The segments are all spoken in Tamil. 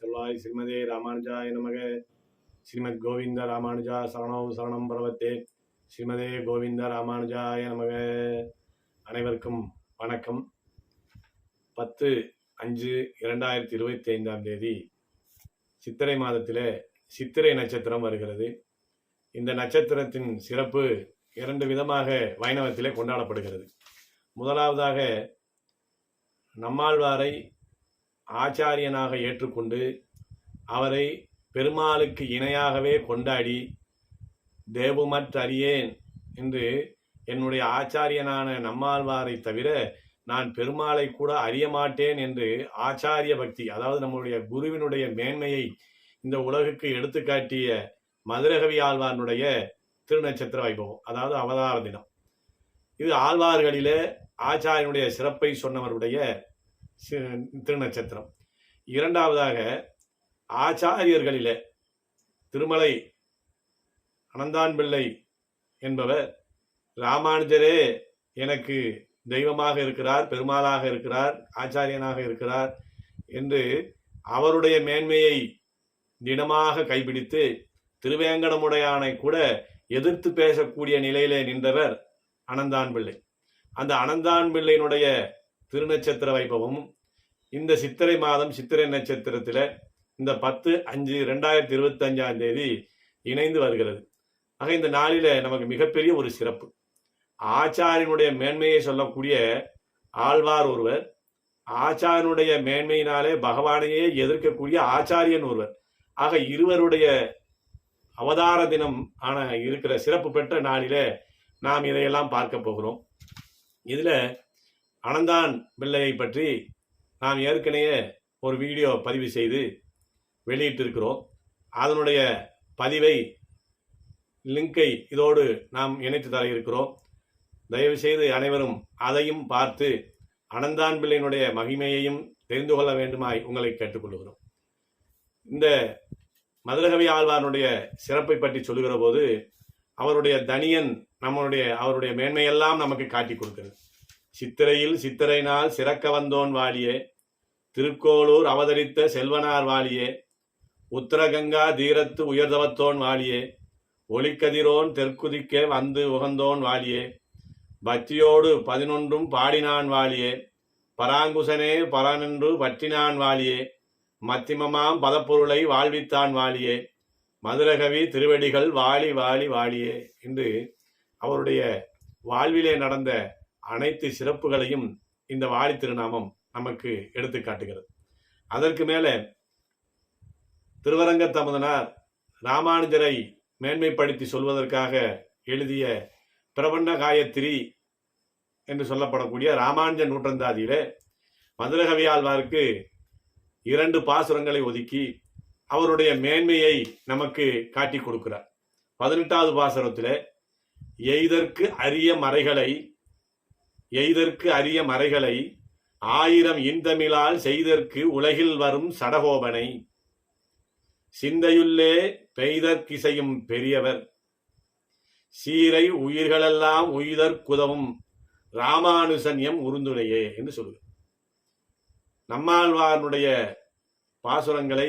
திருவாய் ஸ்ரீமதே ராமானுஜாய நமக. ஸ்ரீமத் கோவிந்த ராமானுஜா சரணௌ சரணம் பரவத்தே. ஸ்ரீமதே கோவிந்த ராமானுஜாய நமக. அனைவருக்கும் வணக்கம். பத்து அஞ்சு இரண்டாயிரத்தி இருபத்தி ஐந்தாம் தேதி சித்திரை மாதத்தில் சித்திரை நட்சத்திரம் வருகிறது. இந்த நட்சத்திரத்தின் சிறப்பு இரண்டு விதமாக வைணவத்திலே கொண்டாடப்படுகிறது. முதலாவதாக நம்மாழ்வாரை ஆச்சாரியனாக ஏற்றுக்கொண்டு அவரை பெருமாளுக்கு இணையாகவே கொண்டாடி தேவுமற்றறியேன் என்று என்னுடைய ஆச்சாரியனான நம்மாழ்வாரை தவிர நான் பெருமாளை கூட அறிய மாட்டேன் என்று ஆச்சாரிய பக்தி அதாவது நம்முடைய குருவினுடைய மேன்மையை இந்த உலகுக்கு எடுத்துக்காட்டிய மதுரகவி ஆழ்வார்னுடைய திருநட்சத்திர வைபவம் அதாவது அவதார தினம். இது ஆழ்வார்களிலே ஆச்சாரியனுடைய சிறப்பை சொன்னவருடைய திருநட்சத்திரம். இரண்டாவதாக ஆச்சாரியர்களிலே திருமலை அனந்தான் பிள்ளை என்பவர் ராமானுஜரே எனக்கு தெய்வமாக இருக்கிறார் பெருமாளாக இருக்கிறார் ஆச்சாரியனாக இருக்கிறார் என்று அவருடைய மேன்மையை திடமாக கைப்பிடித்து திருவேங்கடமுடையானை கூட எதிர்த்து பேசக்கூடிய நிலையிலே நின்றவர் அனந்தான் பிள்ளை அந்த அனந்தான் பிள்ளையினுடைய திருநட்சத்திர வைபவம். இந்த சித்திரை மாதம் சித்திரை நட்சத்திரத்தில் இந்த பத்து அஞ்சு ரெண்டாயிரத்தி இருபத்தஞ்சாம் தேதி இணைந்து வருகிறது. ஆக இந்த நாளில் நமக்கு மிகப்பெரிய ஒரு சிறப்பு. ஆச்சாரியனுடைய மேன்மையை சொல்லக்கூடிய ஆழ்வார் ஒருவர் ஆச்சாரியனுடைய மேன்மையினாலே பகவானையே எதிர்க்கக்கூடிய ஆச்சாரியன் ஒருவர். ஆக இருவருடைய அவதார தினம் ஆன இருக்கிற சிறப்பு பெற்ற நாளில நாம் இதையெல்லாம் பார்க்க போகிறோம். இதில் அனந்தான் பிள்ளையை பற்றி நாம் ஏற்கனவே ஒரு வீடியோ பதிவு செய்து வெளியிட்டிருக்கிறோம். அதனுடைய பதிவை லிங்கை இதோடு நாம் இணைத்து தர இருக்கிறோம் தயவு செய்து அனைவரும் அதையும் பார்த்து அனந்தான் பிள்ளையினுடைய மகிமையையும் தெரிந்து கொள்ள வேண்டுமாய் உங்களை கேட்டுக்கொள்கிறோம். இந்த மதுரகவி ஆழ்வாருடைய சிறப்பை பற்றி சொல்லுகிற போது அவருடைய தனியன் நம்மளுடைய அவருடைய மேன்மையெல்லாம் நமக்கு காட்டி கொடுக்கிறது. சித்திரையில் சித்திரை நாள் சிறக்க வந்தோன் வாழியே திருக்கோளூர் அவதரித்த செல்வனார் வாழியே உத்தரகங்கா தீரத்து உயர்தவத்தோன் வாழியே ஒளிக்கதிரோன் தெற்குதிக்கே வந்து உகந்தோன் வாழியே பக்தியோடு பதினொன்றும் பாடினான் வாழியே பராங்குசனே பரனென்று பற்றினான் வாழியே மத்திமமாம் பதப்பொருளை வாழ்வித்தான் வாழியே மதுரகவி திருவடிகள் வாழி வாழி வாழியே என்று அவருடைய வாழ்விலே நடந்த அனைத்து சிறப்புகளையும் இந்த வாழி திருநாமம் நமக்கு எடுத்து காட்டுகிறது. அதற்கு மேலே திருவரங்க தமுதனார் ராமானுஜரை மேன்மைப்படுத்தி சொல்வதற்காக எழுதிய பிரபண்ண காயத்ரி என்று சொல்லப்படக்கூடிய ராமானுஜ நூற்றந்தாதியிலே மதுரகவியாழ்வாருக்கு இரண்டு பாசுரங்களை ஒதுக்கி அவருடைய மேன்மையை நமக்கு காட்டி கொடுக்கிறார். பதினெட்டாவது பாசுரத்தில் எய்தற்கு அரிய மறைகளை எய்தற்கு அரிய மறைகளை ஆயிரம் இன்தமிழால் செய்தற்கு உலகில் வரும் சடகோபனை. சிந்தையுள்ளே பெய்தற்கிசையும் பெரியவர். சீரை உயிர்களெல்லாம் உய்தற்குதவும் ராமானுசன்யம் உருந்துணையே என்று சொல்லுவார் நம்மாழ்வாருடைய பாசுரங்களை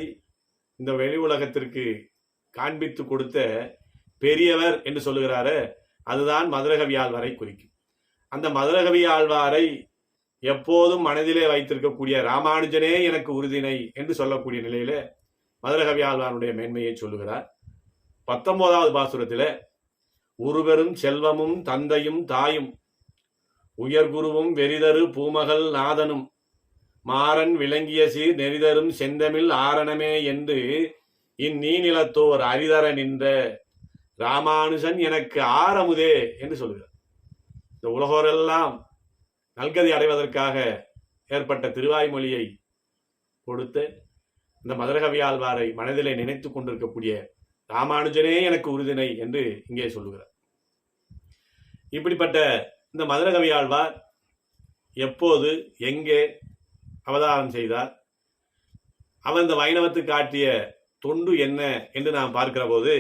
இந்த வெளி உலகத்திற்கு காண்பித்து கொடுத்த பெரியவர் என்று சொல்லுகிறாரு அதுதான் மதுரகவியால் வரை குறிக்கும். அந்த மதுரகவி ஆழ்வாரை எப்போதும் மனதிலே வைத்திருக்கக்கூடிய ராமானுஜனே எனக்கு உறுதினை என்று சொல்லக்கூடிய நிலையில மதுரகவி ஆழ்வாருடைய மேன்மையை சொல்லுகிறார். பத்தொன்பதாவது பாசுரத்தில் உருபெரும் செல்வமும் தந்தையும் தாயும் உயர்குருவும் வெறிதரு பூமகள் நாதனும் மாறன் விளங்கிய சீர் நெறிதரும் செந்தமிழ் ஆரணமே என்று இந்நீநிலத்தோர் அரிதர நின்ற ராமானுஜன் எனக்கு ஆரமுதே என்று சொல்கிறார் இந்த உலகோரெல்லாம் நல்கதி அடைவதற்காக ஏற்பட்ட திருவாய்மொழியை கொடுத்து இந்த மதுரகவி ஆழ்வாரை மனதிலே நினைத்து கொண்டிருக்கக்கூடிய ராமானுஜனே எனக்கு உறுதினை என்று இங்கே சொல்லுகிறார். இப்படிப்பட்ட இந்த மதுரகவி ஆழ்வார் எப்போது எங்கே அவதாரம் செய்தார் அவர் இந்த வைணவத்துக்கு காட்டிய தொண்டு என்ன என்று நாம் பார்க்கிற போது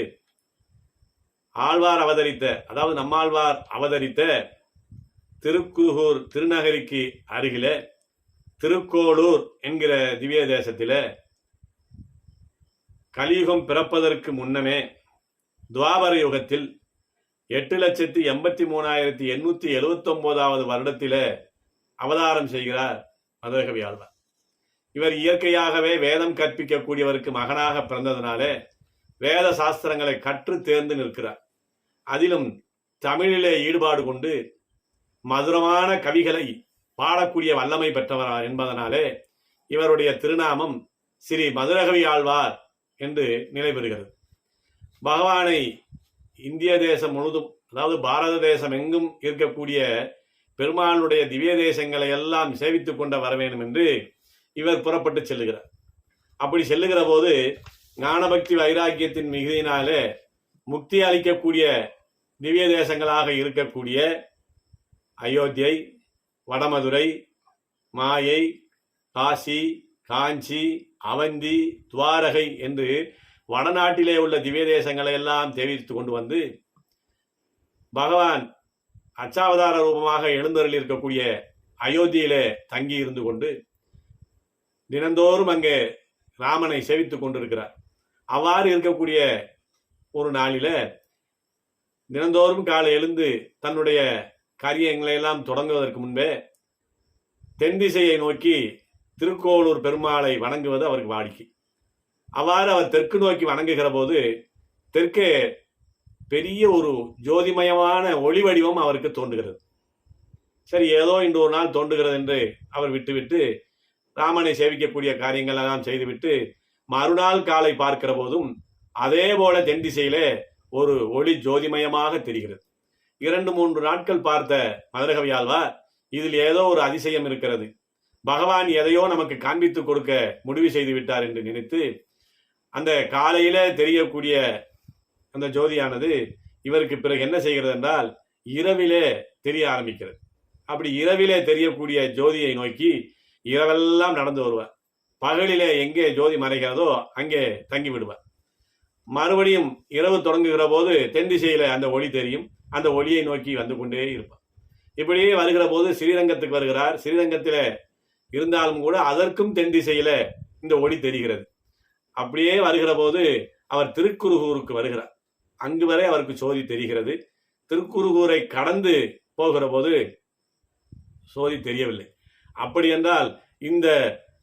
ஆழ்வார் அவதரித்த அதாவது நம்மாழ்வார் அவதரித்த திருக்குகூர் திருநகரிக்கு அருகில திருக்கோளூர் என்கிற திவ்ய தேசத்தில் கலியுகம் பிறப்பதற்கு முன்னமே துவாபர யுகத்தில் எட்டு லட்சத்தி எண்பத்தி மூணாயிரத்தி எண்ணூத்தி எழுவத்தி வருடத்தில் வருடத்திலே அவதாரம் செய்கிறார் மதுரகவி ஆழ்வார் இவர் இயற்கையாகவே வேதம் கற்பிக்கக்கூடியவருக்கு மகனாக பிறந்ததினாலே வேத சாஸ்திரங்களை கற்று தேர்ந்து நிற்கிறார். அதிலும் தமிழிலே ஈடுபாடு கொண்டு மதுரமான கவிகளை பாடக்கூடிய வல்லமை பெற்றவர் என்பதனாலே இவருடைய திருநாமம் ஸ்ரீ மதுரகவி ஆழ்வார் என்று நிலை பெறுகிறது பகவானை இந்திய தேசம் முழுதும் அதாவது பாரத தேசம் எங்கும் இருக்கக்கூடிய பெருமாளுடைய திவ்ய தேசங்களை எல்லாம் சேவித்து கொண்டு வர வேண்டும் என்று இவர் புறப்பட்டு செல்லுகிறார். அப்படி செல்லுகிற போது ஞானபக்தி வைராக்கியத்தின் மிகுதியினாலே முக்தி அளிக்கக்கூடிய திவ்ய தேசங்களாக இருக்கக்கூடிய அயோத்தியை வடமதுரை மாயை காசி காஞ்சி அவந்தி துவாரகை என்று வடநாட்டிலே உள்ள திவ்ய தேசங்களை எல்லாம் தெரிவித்து கொண்டு வந்து பகவான் அச்சாவதார ரூபமாக எழுந்தருள் இருக்கக்கூடிய அயோத்தியிலே தங்கி இருந்து கொண்டு தினந்தோறும் அங்கே ராமனை சேவித்துக் கொண்டிருக்கிறார். அவ்வாறு இருக்கக்கூடிய ஒரு நாளில் தினந்தோறும் காலை எழுந்து தன்னுடைய காரியங்களையெல்லாம் தொடங்குவதற்கு முன்பே தென் திசையை நோக்கி திருக்கோளூர் பெருமாளை வணங்குவது அவருக்கு வாடிக்கை. அவ்வாறு அவர் தெற்கு நோக்கி வணங்குகிற போது தெற்கே பெரிய ஒரு ஜோதிமயமான ஒளி வடிவம் அவருக்கு தோன்றுகிறது. சரி ஏதோ இன்று ஒரு நாள் தோன்றுகிறது என்று அவர் விட்டுவிட்டு ராமனை சேவிக்கக்கூடிய காரியங்கள் எல்லாம் செய்துவிட்டு மறுநாள் காலை பார்க்கிற போதும் அதே போல தென் திசையிலே ஒரு ஒளி ஜோதிமயமாக தெரிகிறது. இரண்டு மூன்று நாட்கள் பார்த்த மதுரகவியாழ்வார் இதில் ஏதோ ஒரு அதிசயம் இருக்கிறது. பகவான் எதையோ நமக்கு காண்பித்து கொடுக்க முடிவு செய்து விட்டார் என்று நினைத்து அந்த காலையில தெரியக்கூடிய அந்த ஜோதியானது இவருக்கு பிறகு என்ன செய்கிறது என்றால் இரவிலே தெரிய ஆரம்பிக்கிறது. அப்படி இரவிலே தெரியக்கூடிய ஜோதியை நோக்கி இரவெல்லாம் நடந்து வருவார். பகலிலே எங்கே ஜோதி மறைகிறதோ அங்கே தங்கி விடுவார். மறுபடியும் இரவு தொடங்குகிற போது தென் திசையில அந்த ஒளி தெரியும். அந்த ஒளியை நோக்கி வந்து கொண்டே இருப்பார். இப்படியே வருகிற போது ஸ்ரீரங்கத்துக்கு வருகிறார். ஸ்ரீரங்கத்தில் இருந்தாலும் கூட அதற்கும் தென் திசையில் இந்த ஒளி தெரிகிறது. அப்படியே வருகிற போது அவர் திருக்குறுகூருக்கு வருகிறார். அங்கு வரை அவருக்கு சோதி தெரிகிறது. திருக்குறுகூரை கடந்து போகிற போது சோதி தெரியவில்லை. அப்படி என்றால் இந்த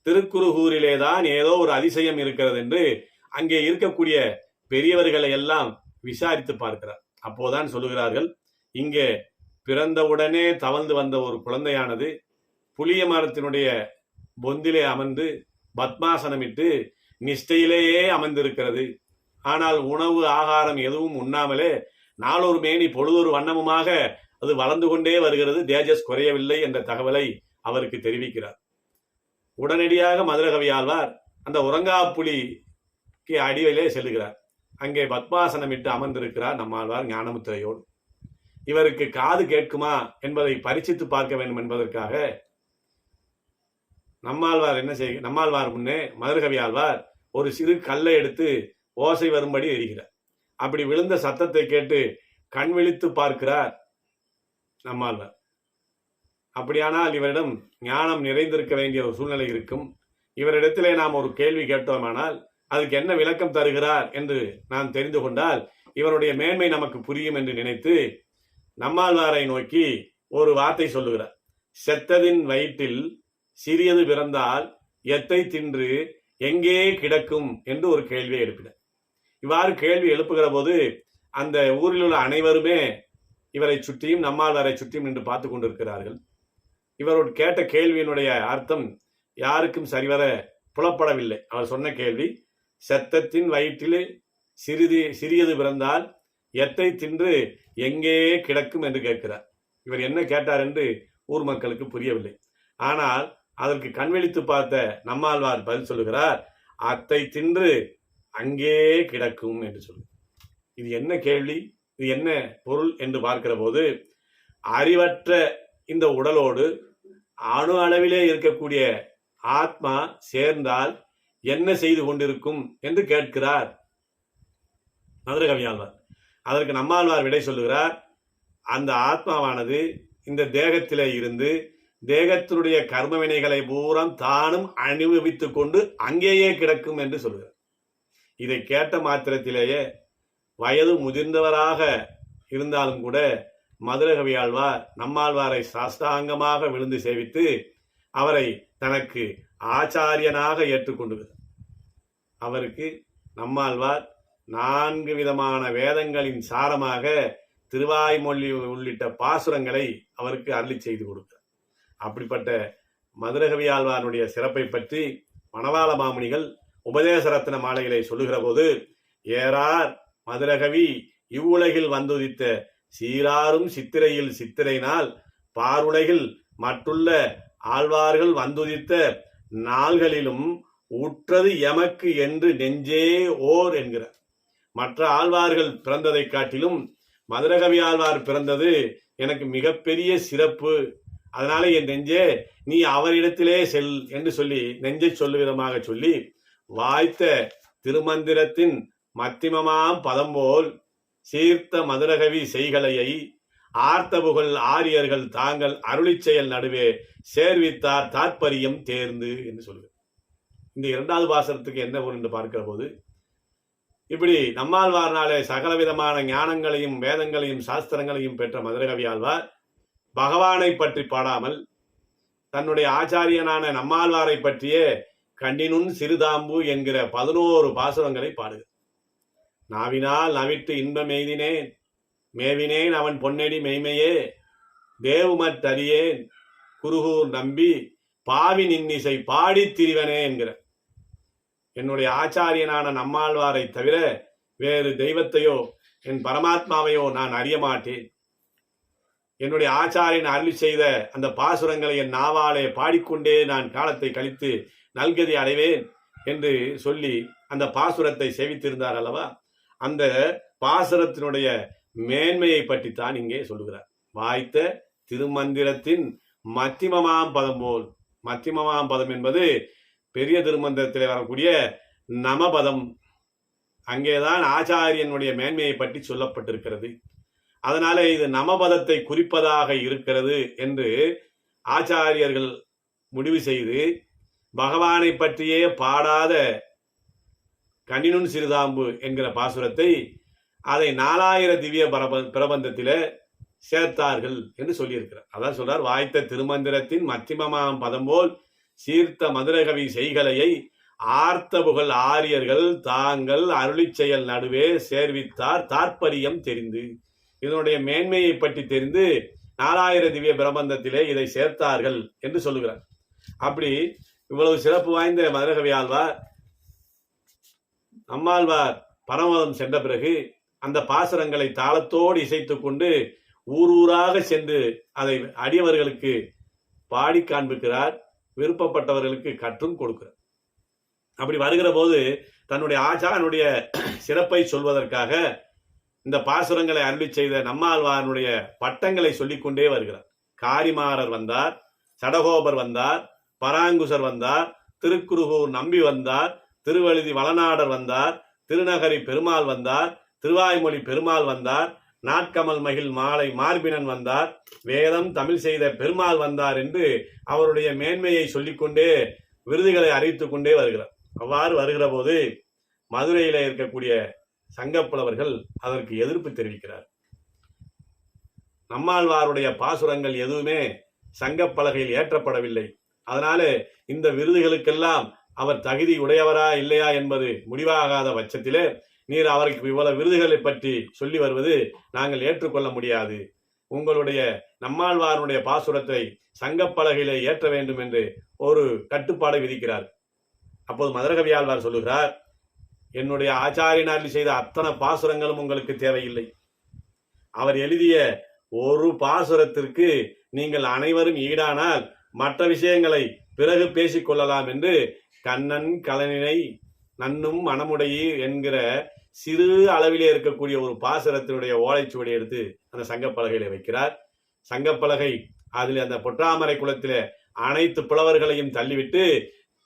திருக்குறுகூரிலே தான் ஏதோ ஒரு அதிசயம் இருக்கிறது என்று அங்கே இருக்கக்கூடிய பெரியவர்களை எல்லாம் விசாரித்து பார்க்கிறார். அப்போதான் சொல்லுகிறார்கள் இங்கே பிறந்தவுடனே தவழ்ந்து வந்த ஒரு குழந்தையானது புளிய மரத்தினுடைய பொந்திலே அமர்ந்து பத்மாசனமிட்டு நிஷ்டையிலேயே அமர்ந்திருக்கிறது. ஆனால் உணவு ஆகாரம் எதுவும் உண்ணாமலே நாளொரு மேனி பொழுதொரு வண்ணமுமாக அது வளர்ந்து கொண்டே வருகிறது. தேஜஸ் குறையவில்லை என்ற தகவலை அவருக்கு தெரிவிக்கிறார். உடனடியாக மதுரகவி ஆழ்வார் அந்த உறங்காப்புலிக்கு அடிவிலே செல்லுகிறார் அங்கே பத்மாசனமிட்டு அமர்ந்திருக்கிறார் நம்மாழ்வார் ஞானமுத்திரையோடு. இவருக்கு காது கேட்குமா என்பதை பரிசித்து பார்க்க வேண்டும் என்பதற்காக நம்மாழ்வார் என்ன செய்ய நம்மாழ்வார் முன்னே மதுரகவி ஆழ்வார் ஒரு சிறு கல்லை எடுத்து ஓசை வரும்படி எரிகிறார். அப்படி விழுந்த சத்தத்தை கேட்டு கண் விழித்து பார்க்கிறார் நம்மாழ்வார் அப்படியானால் இவரிடம் ஞானம் நிறைந்திருக்க வேண்டிய ஒரு சூழ்நிலை இருக்கும். இவரிடத்திலே நாம் ஒரு கேள்வி கேட்டோமானால் அதுக்கு என்ன விளக்கம் தருகிறார் என்று நான் தெரிந்து கொண்டால் இவருடைய மேன்மை நமக்கு புரியும் என்று நினைத்து நம்மாழ்வாரை நோக்கி ஒரு வார்த்தை சொல்லுகிறார். செத்ததின் வயிற்றில் சிறியது பிறந்தால் எத்தை தின்று எங்கே கிடக்கும் என்று ஒரு கேள்வியை எழுப்பினார். இவ்வாறு கேள்வி எழுப்புகிற போது அந்த ஊரில் உள்ள அனைவருமே இவரை சுற்றியும் நம்மாழ்வாரை சுற்றியும் நின்று பார்த்து கொண்டிருக்கிறார்கள். இவரோடு கேட்ட கேள்வியினுடைய அர்த்தம் யாருக்கும் சரிவர புலப்படவில்லை. அவர் சொன்ன கேள்வி செத்தத்தின் வயிற்றிலே சிறிது சிறியது பிறந்தால் எத்தை தின்று எங்கே கிடக்கும் என்று கேட்கிறார். இவர் என்ன கேட்டார் என்று ஊர் மக்களுக்கு புரியவில்லை. ஆனால் அதற்கு கண்வெளித்து பார்த்த நம்மாழ்வார் பதில் சொல்லுகிறார் அத்தை தின்று அங்கே கிடக்கும் என்று சொல்லு. இது என்ன கேள்வி? இது என்ன பொருள் என்று பார்க்கிற போது அறிவற்ற இந்த உடலோடு அணு அளவிலே இருக்கக்கூடிய ஆத்மா சேர்ந்தால் என்ன செய்து கொண்டிருக்கும் என்று கேட்கிறார். மதுரகவியாழ்வார். அதற்கு நம்மாழ்வார் விடை சொல்லுகிறார் அந்த ஆத்மாவானது இந்த தேகத்திலே இருந்து தேகத்தினுடைய கர்மவினைகளை பூரம் தானும் அனுபவித்துக் கொண்டு அங்கேயே கிடக்கும் என்று சொல்கிறார் இதை கேட்ட மாத்திரத்திலேயே வயது முதிர்ந்தவராக இருந்தாலும் கூட மதுரகவி ஆழ்வார் நம்மாழ்வாரை சாஸ்தாங்கமாக விழுந்து சேவித்து அவரை தனக்கு ஆச்சாரியனாக ஏற்றுக்கொண்டு அவருக்கு நம்மாழ்வார் நான்கு விதமான வேதங்களின் சாரமாக திருவாய்மொழி உள்ளிட்ட பாசுரங்களை அவருக்கு அருளி செய்து கொடுத்தார். அப்படிப்பட்ட மதுரகவி ஆழ்வாருடைய சிறப்பை பற்றி மணவாள மாமுனிகள் உபதேச ரத்ன மாலைகளை சொல்லுகிற போது ஏறார் மதுரகவி இவ்வுலகில் வந்துதித்த சீராரும் சித்திரையில் சித்திரைனால் பாருலகில் மற்றுள்ள ஆழ்வார்கள் வந்துதித்த நாள்களிலும் உற்றது எமக்கு என்று நெஞ்சே ஓர் என்கிறார். மற்ற ஆழ்வார்கள் பிறந்ததை காட்டிலும் மதுரகவி ஆழ்வார் பிறந்தது எனக்கு மிகப்பெரிய சிறப்பு. அதனால என் நெஞ்சே நீ அவரிடத்திலே செல் என்று சொல்லி நெஞ்சை சொல்லு விதமாக சொல்லி வாய்த்த திருமந்திரத்தின் மத்திமமாம் பதம் போல் சீர்த்த மதுரகவி செய்கலையை ஆர்த்தபுகள் ஆரியர்கள் தாங்கள் அருளிச் செயல் நடுவே சேர்வித்தார் தாற்பரியம் தேர்ந்து என்று சொல்லுவேன் இந்த இரண்டாவது பாசனத்துக்கு என்ன பொருள் என்று பார்க்கிற போது இப்படி நம்மாழ்வார்னாலே சகலவிதமான ஞானங்களையும் வேதங்களையும் சாஸ்திரங்களையும் பெற்ற மதுரகவி ஆழ்வார் பகவானை பற்றி பாடாமல் தன்னுடைய ஆச்சாரியனான நம்மாழ்வாரை பற்றியே கண்ணினுன் சிறுதாம்பு என்கிற பதினோரு பாசுரங்களை பாடுகிறார். நாவினால் நவிட்டு இன்பம் எய்தினேன் மேவினேன் அவன் பொன்னடி மெய்மையே தேவுமற்றறியேன் குருகூர் நம்பி பாவி நின்னிசை பாடித் திரிவனே என்கிற என்னுடைய ஆச்சாரியனான நம்மாழ்வாரை தவிர வேறு தெய்வத்தையோ என் பரமாத்மாவையோ நான் அறிய மாட்டேன். என்னுடைய ஆச்சாரியன் அருளி செய்த அந்த பாசுரங்களை என் நாவாலே பாடிக்கொண்டே நான் காலத்தை கழித்து நல்கதி அடைவேன் என்று சொல்லி அந்த பாசுரத்தை செவித்திருந்தார் அல்லவா? அந்த பாசுரத்தினுடைய மேன்மையை பற்றித்தான் இங்கே சொல்லுகிறார். வாய்த்த திருமந்திரத்தின் மத்திமமாம் பதம் போல். மத்திமமாம் பதம் என்பது பெரிய திருமந்திரத்தில் வரக்கூடிய நமபதம். அங்கேதான் ஆச்சாரியனுடைய மேன்மையை பற்றி சொல்லப்பட்டிருக்கிறது. அதனால இது நமபதத்தை குறிப்பதாக இருக்கிறது என்று ஆச்சாரியர்கள் முடிவு செய்து பகவானை பற்றியே பாடாத கண்ணினுன் சிறுதாம்பு என்கிற பாசுரத்தை அதை நாலாயிர திவ்ய பிரப பிரபந்தத்தில் சேர்த்தார்கள் என்று சொல்லியிருக்கிறார். அதான் சொல்றார் வாய்த்த திருமந்திரத்தின் மத்திமமாம் பதம் போல் சீர்த்த மதுரகவி செய்கலையை ஆர்த்த புகழ் ஆரியர்கள் தாங்கள் அருளி செயல் நடுவே சேர்வித்தார் தாற்பரியம் தெரிந்து. இதனுடைய மேன்மையை பற்றி தெரிந்து நாலாயிர திவ்ய பிரபந்தத்திலே இதை சேர்த்தார்கள் என்று சொல்லுகிறார். அப்படி இவ்வளவு சிறப்பு வாய்ந்த மதுரகவி ஆழ்வார் நம்மாழ்வார் பரமதம் சென்ற பிறகு அந்த பாசுரங்களை தாளத்தோடு இசைத்து கொண்டு ஊர் ஊராக சென்று அதை அடியவர்களுக்கு பாடி காண்பிக்கிறார். விருப்பப்பட்டவர்களுக்கு கற்றும் கொடுக்கிறார் அப்படி வருகிற போது தன்னுடைய ஆச்சாரனுடைய சிறப்பை சொல்வதற்காக இந்த பாசுரங்களை அருளி செய்த நம்மாழ்வாரனுடைய பட்டங்களை சொல்லிக்கொண்டே வருகிறார். காரிமாறர் வந்தார் சடகோபர் வந்தார் பராங்குசர் வந்தார் திருக்குருகூர் நம்பி வந்தார் திருவழுதி வளநாடர் வந்தார் திருநகரி பெருமாள் வந்தார் திருவாய்மொழி பெருமாள் வந்தார் நாட்கமல் மகிழ் மாலை மார்பினன் வந்தார். வேதம் தமிழ் செய்த பெருமாள் வந்தார் என்று அவருடைய மேன்மையை சொல்லிக்கொண்டே விருதுகளை அறிவித்துக் கொண்டே வருகிறார். அவ்வாறு வருகிற போது மதுரையில இருக்கக்கூடிய சங்கப்புலவர்கள் அதற்கு எதிர்ப்பு தெரிவிக்கிறார். நம்மாழ்வாருடைய பாசுரங்கள் எதுவுமே சங்கப்பலகையில் ஏற்றப்படவில்லை. அதனால இந்த விருதுகளுக்கெல்லாம் அவர் தகுதி உடையவரா இல்லையா என்பது முடிவாகாத பட்சத்திலே நீர் அவருக்கு இவ்வளவு விருதுகளை பற்றி சொல்லி வருவது நாங்கள் ஏற்றுக்கொள்ள முடியாது. உங்களுடைய நம்மாழ்வாருடைய பாசுரத்தை சங்கப்பலகையிலே ஏற்ற வேண்டும் என்று ஒரு கட்டுப்பாடை விதிக்கிறார். அப்போது மதுரகவி ஆழ்வார் சொல்லுகிறார் என்னுடைய ஆச்சாரியனாரில் செய்த அத்தனை பாசுரங்களும் உங்களுக்கு தேவையில்லை. அவர் எழுதிய ஒரு பாசுரத்திற்கு நீங்கள் அனைவரும் ஈடானால் மற்ற விஷயங்களை பிறகு பேசிக் கொள்ளலாம் என்று கண்ணன் கலனினை நன்னும் மனமுடையீர் என்கிற சிறு அளவிலே இருக்கக்கூடிய ஒரு பாசுரத்தினுடைய ஓலைச்சுவடி எடுத்து அந்த சங்கப்பலகையில வைக்கிறார். சங்கப்பலகை அதில் அந்த பொற்றாமரை குளத்தில அனைத்து புலவர்களையும் தள்ளிவிட்டு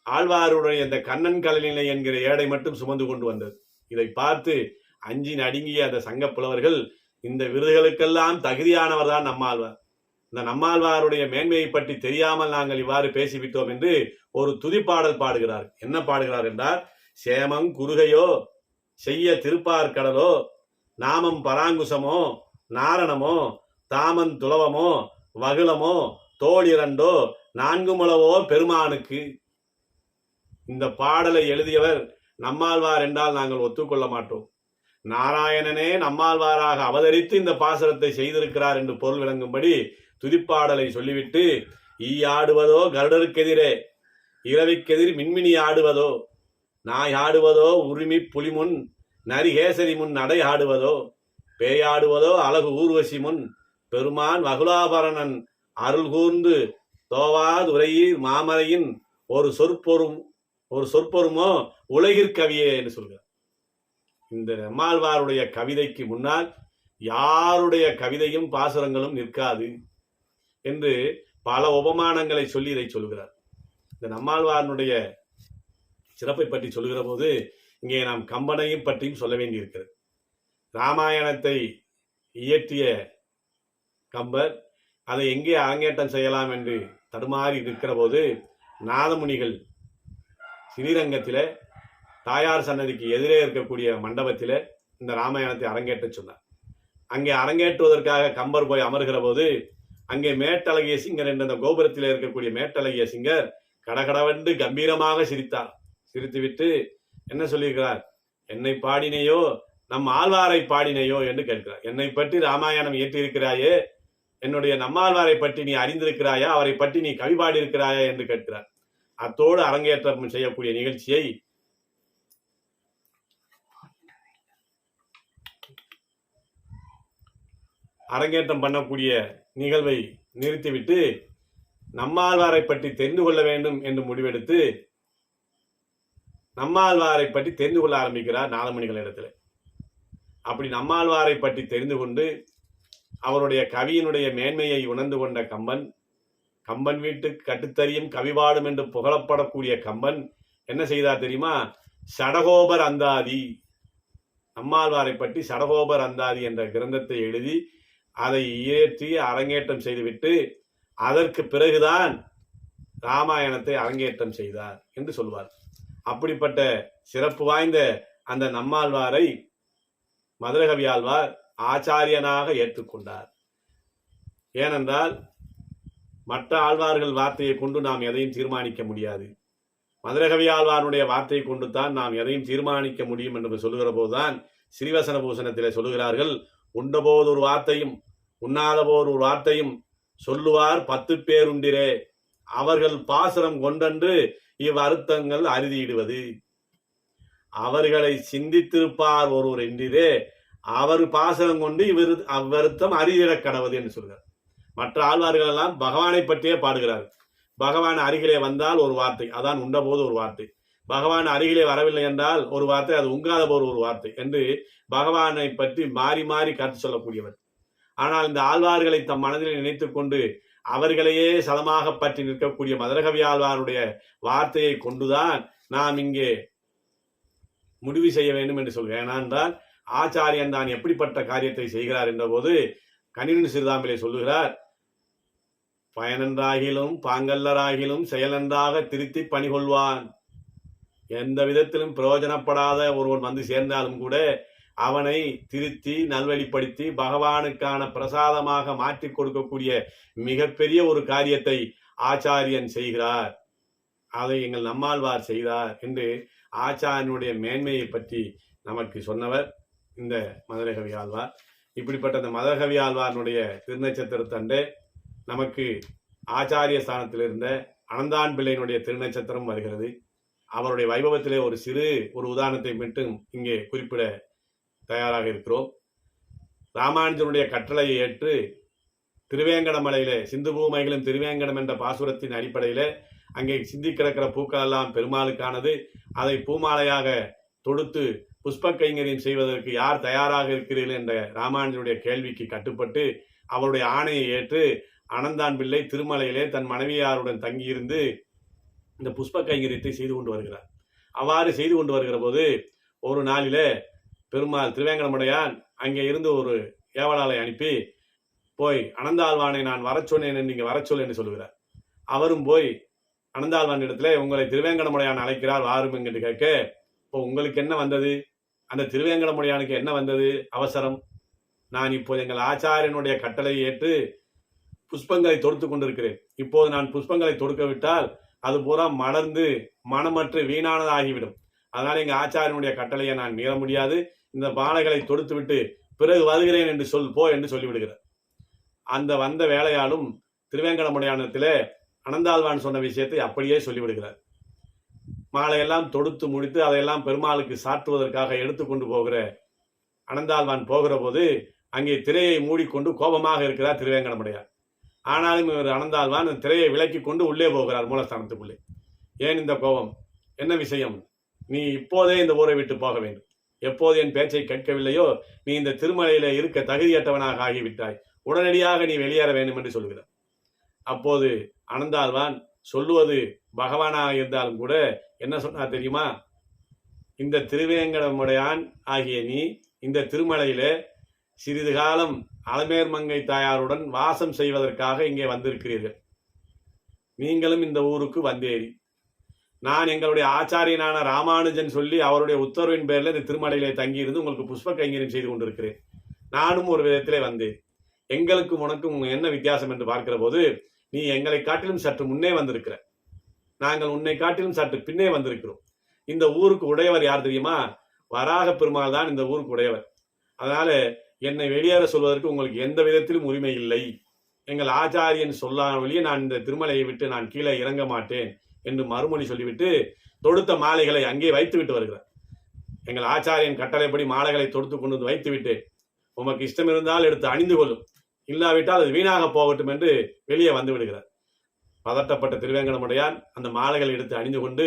ஆழ்வாருடைய அந்த கண்ணன் கலநிலை என்கிற ஏடை மட்டும் சுமந்து கொண்டு வந்தது. இதை பார்த்து அஞ்சி நடுங்கிய அந்த சங்க புலவர்கள் இந்த விருதுகளுக்கெல்லாம் தகுதியானவர் தான் நம்மாழ்வார். இந்த நம்மாழ்வாருடைய மேன்மையை பற்றி தெரியாமல் நாங்கள் இவ்வாறு பேசிவிட்டோம் என்று ஒரு துதிப்பாடல் பாடுகிறார். என்ன பாடுகிறார் என்றால் சேமம் குருகையோ செய்ய திருப்பார்கடலோ நாமம் பராங்குசமோ நாரணமோ தாமன் துளவமோ வகுளமோ தோள் இரண்டோ பெருமானுக்கு. இந்த பாடலை எழுதியவர் நம்மாழ்வார் என்றால் நாங்கள் ஒத்துக்கொள்ள மாட்டோம். நாராயணனே நம்மாழ்வாராக அவதரித்து இந்த பாசனத்தை செய்திருக்கிறார் என்று பொருள் விளங்கும்படி துதிப்பாடலை சொல்லிவிட்டு ஈ ஆடுவதோ கருடருக்கெதிரே இரவிக்கெதிர் மின்மினி ஆடுவதோ நாய் ஆடுவதோ உரிமை புலிமுன் நரிகேசரி முன் நடை ஆடுவதோ பேயாடுவதோ அழகு ஊர்வசி முன் பெருமான் மகுலாபரணன் அருள் கூர்ந்து தோவாதுரையீர் மாமரையின் ஒரு சொற்பொரும் ஒரு சொற்பொருமோ உலகிற்கவியே என்று சொல்கிறார். இந்த நம்மாழ்வாருடைய கவிதைக்கு முன்னால் யாருடைய கவிதையும் பாசுரங்களும் நிற்காது என்று பல உபமானங்களை சொல்லி இதை சொல்கிறார். இந்த நம்மாழ்வாரனுடைய சிறப்பை பற்றி சொல்லுகிற போது இங்கே நாம் கம்பனையும் பற்றியும் சொல்ல வேண்டியிருக்கிறது. ராமாயணத்தை இயற்றிய கம்பர் அதை எங்கே அரங்கேற்றம் செய்யலாம் என்று தடுமாறி நிற்கிற போது நாதமுனிகள் ஸ்ரீரங்கத்தில் தாயார் சன்னதிக்கு எதிரே இருக்கக்கூடிய மண்டபத்தில் இந்த ராமாயணத்தை அரங்கேற்ற சொன்னார். அங்கே அரங்கேற்றுவதற்காக கம்பர் போய் அமர்கிற போது அங்கே மேட்டழகிய சிங்கர் என்ற அந்த கோபுரத்தில் இருக்கக்கூடிய மேட்டழகிய சிங்கர் கடகடவென்று கம்பீரமாக சிரித்தார். சிரித்துவிட்டு என்ன சொல்லியிருக்கிறார்? என்னை பாடினையோ நம் ஆழ்வாரை பாடினையோ? என்று கேட்கிறார். என்னை பற்றி ராமாயணம் இயற்றியிருக்கிறாயே? என்னுடைய நம்மாழ்வாரை பற்றி நீ அறிந்திருக்கிறாயா? அவரை பற்றி நீ கவி பாடியிருக்கிறாயா? என்று கேட்கிறார். அத்தோடு அரங்கேற்றம் செய்யக்கூடிய நிகழ்ச்சியை அரங்கேற்றம் பண்ணக்கூடிய நிகழ்வை நிறுத்திவிட்டு நம்மாழ்வாரை பற்றி தெரிந்து கொள்ள வேண்டும் என்று முடிவெடுத்து நம்மாழ்வாரை பற்றி தெரிந்து கொள்ள ஆரம்பிக்கிறார் நாதமணிகள் இடத்துல. அப்படி நம்மாழ்வாரை பற்றி தெரிந்து கொண்டு அவருடைய கவியினுடைய மேன்மையை உணர்ந்து கொண்ட கம்பன் கம்பன் வீட்டு கட்டுத்தறியும் கவிபாடும் என்று புகழப்படக்கூடிய கம்பன் என்ன செய்தார் தெரியுமா? சடகோபர் அந்தாதி நம்மாழ்வாரை பற்றி சடகோபர் அந்தாதி என்ற கிரந்தத்தை எழுதி அதை இயற்றி அரங்கேற்றம் செய்துவிட்டு அதற்கு பிறகுதான் ராமாயணத்தை அரங்கேற்றம் செய்தார் என்று சொல்வார். அப்படிப்பட்ட சிறப்பு வாய்ந்த அந்த நம்மாழ்வாரை மதுரகவி ஆழ்வார் ஆச்சாரியனாக ஏற்றுக்கொண்டார். ஏனென்றால் மற்ற ஆழ்வார்கள் வார்த்தையை கொண்டு நாம் எதையும் தீர்மானிக்க முடியாது. மதுரகவி ஆழ்வாருடைய வார்த்தையை கொண்டு தான் நாம் எதையும் தீர்மானிக்க முடியும் என்று சொல்லுகிற போதுதான் ஸ்ரீவசன பூசணத்திலே சொல்லுகிறார்கள் உண்டபோது ஒரு வார்த்தையும் உண்ணாத போது ஒரு வார்த்தையும் சொல்லுவார் பத்து பேருண்டிரே. அவர்கள் பாசுரம் கொண்டன்று இவ்வருத்தங்கள் அறுதியிடுவது. அவர்களை சிந்தித்திருப்பார் ஒருவர் என்றிரே அவர் பாசனம் கொண்டு இவர் அவ்வருத்தம் அறிதிடக் கடவுது என்று சொல்கிறார். மற்ற ஆழ்வார்கள் எல்லாம் பகவானை பற்றியே பாடுகிறார் பகவான் அருகிலே வந்தால் ஒரு வார்த்தை அதான் உண்டபோது ஒரு வார்த்தை. பகவான் அருகிலே வரவில்லை என்றால் ஒரு வார்த்தை அது உங்காத போது ஒரு வார்த்தை என்று பகவானை பற்றி மாறி மாறி கருத்து சொல்லக்கூடியவர். ஆனால் இந்த ஆழ்வார்களை தம் மனதில் நினைத்துக்கொண்டு கொண்டு அவர்களையே சதமாக பற்றி நிற்கக்கூடிய மதுரகவியாழ்வாருடைய வார்த்தையை கொண்டுதான் நாம் இங்கே முடிவு செய்ய வேண்டும் என்று சொல்கிறேன். ஏனென்றால் ஆச்சாரியன் தான் எப்படிப்பட்ட காரியத்தை செய்கிறார் என்றபோது கணினி சிறுதாம்பிலே சொல்லுகிறார் பயனன்றாகிலும் பாங்கல்லராகிலும் செயலன்றாக திருத்தி பணிகொள்வான். எந்த விதத்திலும் பிரயோஜனப்படாத ஒருவன் வந்து சேர்ந்தாலும் கூட அவனை திருத்தி நல்வழிப்படுத்தி பகவானுக்கான பிரசாதமாக மாற்றி கொடுக்கக்கூடிய மிகப்பெரிய ஒரு காரியத்தை ஆச்சாரியன் செய்கிறார். அதை எங்கள் நம்மாழ்வார் செய்தார் என்று ஆச்சாரியனுடைய மேன்மையை பற்றி நமக்கு சொன்னவர் இந்த மதுரகவி ஆழ்வார். இப்படிப்பட்ட இந்த மதுரகவி ஆழ்வாரனுடைய திருநட்சத்திரத்தன்று நமக்கு ஆச்சாரிய ஸ்தானத்தில் இருந்த அனந்தான் பிள்ளையினுடைய திருநட்சத்திரம் வருகிறது. அவருடைய வைபவத்திலே ஒரு சிறு ஒரு உதாரணத்தை மட்டும் இங்கே குறிப்பிட தயாராக இருக்கிறோம். ராமானுஜனுடைய கட்டளையை ஏற்று திருவேங்கடமலையிலே சிந்து பூமைகளும் திருவேங்கடம் என்ற பாசுரத்தின் அடிப்படையில் அங்கே சிந்தி கிடக்கிற பூக்கள் எல்லாம் பெருமாளுக்கானது. அதை பூமாலையாக தொடுத்து புஷ்ப கைங்கரியம் செய்வதற்கு யார் தயாராக இருக்கிறீர்கள் என்ற ராமானுஜனுடைய கேள்விக்கு கட்டுப்பட்டு அவருடைய ஆணையை ஏற்று அனந்தான் பிள்ளை திருமலையிலே தன் மனைவியாருடன் தங்கியிருந்து இந்த புஷ்ப கைங்கரியத்தை செய்து கொண்டு வருகிறார். அவ்வாறு செய்து கொண்டு வருகிற போது ஒரு நாளிலே பெருமாள் திருவேங்கடமுடையான் அங்கே இருந்து ஒரு ஏவலாளை அனுப்பி போய் அனந்தாழ்வானை நான் வர சொன்னேன் நீங்கள் நீங்க வரச் சொல் என்று சொல்லுகிறார். அவரும் போய் அனந்தாழ்வான் இடத்துல உங்களை திருவேங்கடமுடையான் அழைக்கிறார் வாரும் என்று கேட்க இப்போ உங்களுக்கு என்ன வந்தது? அந்த திருவேங்கடமுடையானுக்கு என்ன வந்தது? அவசரம். நான் இப்போது எங்கள் ஆச்சாரியனுடைய கட்டளை ஏற்று புஷ்பங்களை தொடுத்து கொண்டிருக்கிறேன். இப்போது நான் புஷ்பங்களை தொடுக்க விட்டால் அது பூரா மலர்ந்து மனமற்று வீணானதாகிவிடும். அதனால் எங்கள் ஆச்சாரியனுடைய கட்டளையை நான் மீற முடியாது. இந்த மாலைகளை தொடுத்து விட்டு பிறகு வருகிறேன் என்று சொல் போ என்று சொல்லிவிடுகிறார். அந்த வந்த வேலையாலும் திருவேங்கடமுடையானத்தில் அனந்தாழ்வான் சொன்ன விஷயத்தை அப்படியே சொல்லிவிடுகிறார். மாலையெல்லாம் தொடுத்து முடித்து அதையெல்லாம் பெருமாளுக்கு சாற்றுவதற்காக எடுத்துக்கொண்டு போகிற அனந்தாழ்வான் போகிற போது அங்கே திரையை மூடிக்கொண்டு கோபமாக இருக்கிறார் திருவேங்கடமுடையார். ஆனாலும் இவர் அனந்தாழ்வான் திரையை விலக்கி கொண்டு உள்ளே போகிறார் மூலஸ்தானத்துக்குள்ளே. ஏன் இந்த கோபம்? என்ன விஷயம்? நீ இப்போதே இந்த ஊரை விட்டு போக வேண்டும். எப்போது என் பேச்சை கேட்கவில்லையோ நீ இந்த திருமலையில இருக்க தகுதியற்றவனாக ஆகிவிட்டாய். உடனடியாக நீ வெளியேற வேண்டும் என்று சொல்கிறார். அப்போது அனந்தாழ்வான் சொல்லுவது பகவானாக இருந்தாலும் கூட என்ன சொன்னார் தெரியுமா? இந்த திருவேங்கடமுடையான் ஆகிய நீ இந்த திருமலையில சிறிது காலம் அலமேர் மங்கை தாயாருடன் வாசம் செய்வதற்காக இங்கே வந்திருக்கிறீர்கள். நீங்களும் இந்த ஊருக்கு வந்தேறி. நான் எங்களுடைய ஆச்சாரியனான ராமானுஜன் சொல்லி அவருடைய உத்தரவின் பேரில் இந்த திருமலையிலே தங்கியிருந்து உங்களுக்கு புஷ்ப கைங்கரியம் செய்து கொண்டிருக்கிறேன். நானும் ஒரு விதத்திலே வந்தேன். எங்களுக்கும் உனக்கும் என்ன வித்தியாசம் என்று பார்க்கிற போது நீ எங்களை காட்டிலும் சற்று முன்னே வந்திருக்கிற. நாங்கள் உன்னை காட்டிலும் சற்று பின்னே வந்திருக்கிறோம். இந்த ஊருக்கு உடையவர் யார் தெரியுமா? வராக பெருமாள் தான் இந்த ஊருக்கு உடையவர். அதனால என்னை வெளியேற சொல்வதற்கு உங்களுக்கு எந்த விதத்திலும் உரிமை இல்லை. எங்கள் ஆச்சாரியன் சொல்லாமலேயே நான் இந்த திருமலையை விட்டு நான் கீழே இறங்க மாட்டேன். என்று மறுமொழி சொல்லிவிட்டு தொடுத்த மாலைகளை அங்கே வைத்துவிட்டு வருகிறார். எங்கள் ஆச்சாரியன் கட்டளைப்படி மாலைகளை தொடுத்து கொண்டு வந்து வைத்துவிட்டு உமக்கு இஷ்டம் இருந்தால் எடுத்து அணிந்து கொள்ளும். இல்லாவிட்டால் அது வீணாக போகட்டும் என்று வெளியே வந்து விடுகிறார். பதட்டப்பட்ட திருவேங்கடமுடையான் அந்த மாலைகளை எடுத்து அணிந்து கொண்டு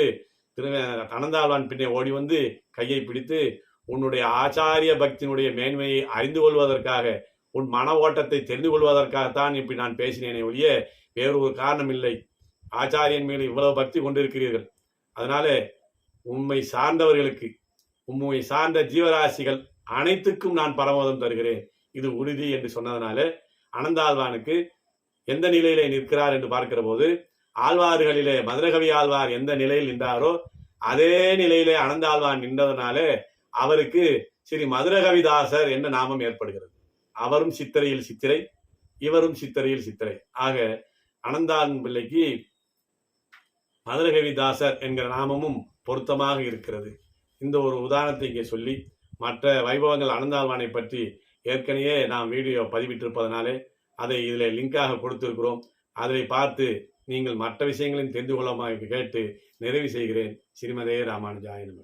திருவே அனந்தாழ்வான் பின்னே ஓடி வந்து கையை பிடித்து உன்னுடைய ஆச்சாரிய பக்தியினுடைய மேன்மையை அறிந்து கொள்வதற்காக உன் மன ஓட்டத்தை தெரிந்து கொள்வதற்காகத்தான் இப்படி நான் பேசினேனே ஒழிய வேறு ஒரு காரணம் இல்லை. ஆச்சாரியன் மேலே இவ்வளவு பக்தி கொண்டிருக்கிறீர்கள். அதனால உண்மை சார்ந்தவர்களுக்கு உண்மை சார்ந்த ஜீவராசிகள் அனைத்துக்கும் நான் பரமோதம் தருகிறேன். இது உறுதி என்று சொன்னதனால அனந்தாழ்வானுக்கு எந்த நிலையிலே நிற்கிறார் என்று பார்க்கிற போது ஆழ்வார்களிலே மதுரகவி ஆழ்வார் எந்த நிலையில் நின்றாரோ அதே நிலையிலே அனந்தாழ்வான் நின்றதனால அவருக்கு ஸ்ரீ மதுரகவிதாசர் என்ற நாமம் ஏற்படுகிறது. அவரும் சித்திரையில் சித்திரை இவரும் சித்திரையில் சித்திரை. ஆக அனந்தான் பிள்ளைக்கு மதுரகவிதாசர் என்கிற நாமமும் பொருத்தமாக இருக்கிறது. இந்த ஒரு உதாரணத்தை இங்கே சொல்லி மற்ற வைபவங்கள் அனந்தாழ்வானை பற்றி ஏற்கனவே நாம் வீடியோ பதிவிட்டிருப்பதனாலே அதை இதில் லிங்காக கொடுத்திருக்கிறோம். அதை பார்த்து நீங்கள் மற்ற விஷயங்களையும் தெரிந்து கொள்ளமாக கேட்டு நிறைவு செய்கிறேன். ஸ்ரீமதே ராமானுஜாயினமே